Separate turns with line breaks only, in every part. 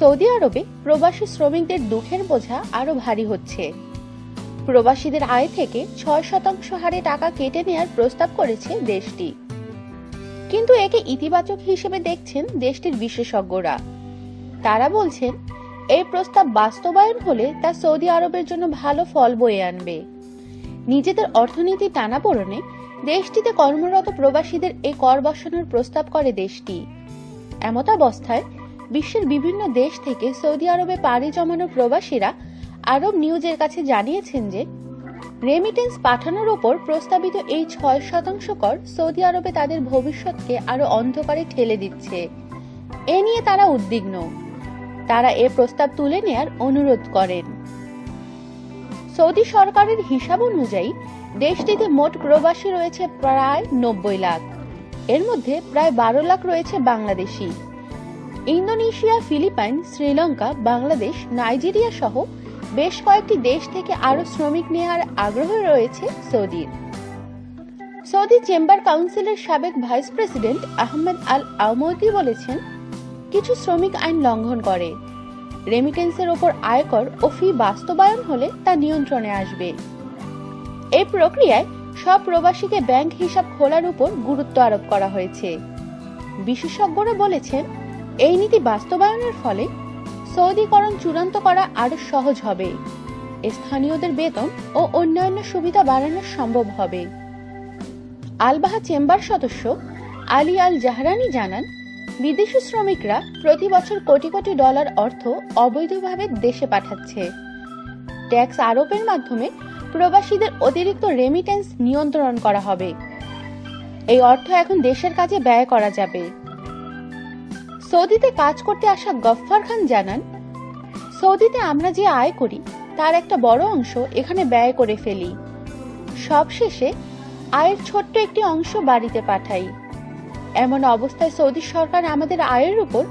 Saudi আরবে প্রবাসী শ্রমিকদের দুঃখের বোঝা আরও ভারী হচ্ছে। প্রবাসীদের আয় থেকে ছয় শতাংশ হারে টাকা কেটে নেয়ার প্রস্তাব করেছে দেশটি। কিন্তু একে ইতিবাচক হিসেবে দেখছেন দেশটির বিশেষজ্ঞরা। তারা বলছেন, এই প্রস্তাব বাস্তবায়ন হলে তা সৌদি আরবের জন্য ভালো ফল বয়ে আনবে। নিজেদের অর্থনীতি টানাপোড়েনে দেশটিতে কর্মরত প্রবাসীদের এই কর বসানোর প্রস্তাব করে দেশটি। এমতাবস্থায় বিশ্বের বিভিন্ন দেশ থেকে সৌদি আরবে পাড়ি জমানো প্রবাসীরা আরব নিউজের কাছে জানিয়েছেন যে রেমিটেন্স পাঠানোর ওপর প্রস্তাবিত এই ছয় শতাংশ কর সৌদি আরবে তাদের ভবিষ্যৎকে আরও অন্ধকারে ঠেলে দিচ্ছে। এ নিয়ে তারা উদ্বিগ্ন। তারা এ প্রস্তাব তুলে নেয়ার অনুরোধ করেন। সৌদি সরকারের হিসাব অনুযায়ী, দেশটিতে মোট প্রবাসী রয়েছে প্রায় নব্বই লাখ। এর মধ্যে প্রায় বারো লাখ রয়েছে Bangladeshi. Indonesia, Philippines, Sri Lanka, Bangladesh, Nigeria সহ বেশ কয়েকটি দেশ থেকে আরও শ্রমিক নেওয়ার আগ্রহ রয়েছে সৌদির। সৌদি চেম্বার কাউন্সিলের সাবেক vice president Ahmed Al Ahmadi বলেছেন, কিছু শ্রমিক আইন লঙ্ঘন করে। রেমিটেন্সের ওপর আয়কর ও ফি বাস্তবায়ন হলে তা নিয়ন্ত্রণে আসবে। এই প্রক্রিয়ায় সব প্রবাসীকে ব্যাংক হিসাব খোলার উপর গুরুত্ব আরোপ করা হয়েছে। বিশেষজ্ঞরা বলেছেন এই নীতি বাস্তবায়নের ফলে সৌদিকরণ চূড়ান্ত করা আরও সহজ হবে। স্থানীয়দের বেতন ও অন্যান্য সুবিধা বাড়ানো সম্ভব হবে। আলবাহা চেম্বার সদস্য আলী আল জাহরানি জানান, বিদেশি শ্রমিকরা প্রতি বছর কোটি কোটি ডলার অর্থ অবৈধভাবে দেশে পাঠাচ্ছে। ট্যাক্স আরোপের মাধ্যমে প্রবাসীদের অতিরিক্ত রেমিটেন্স নিয়ন্ত্রণ করা হবে। এই অর্থ এখন দেশের কাজে ব্যয় করা যাবে। সৌদিতে কাজ করতে আসা গফফার খান জানান, সৌদিতে আমরা যে আয় করি, তার একটা বড় অংশ এখানে ব্যয় করে ফেলি। সবশেষে আয়ের ছোট্ট একটি অংশ বাড়িতে পাঠাই। এমন অবস্থায় সৌদি সরকার আমাদের আয়ের উপর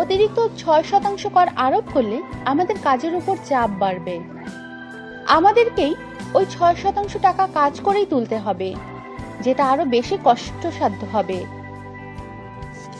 অতিরিক্ত ছয় শতাংশ কর আরোপ করলে আমাদের কাজের উপর চাপ বাড়বে। আমাদেরকেই ওই ছয় শতাংশ টাকা কাজ করেই তুলতে হবে, যেটা আরও বেশি কষ্টসাধ্য হবে।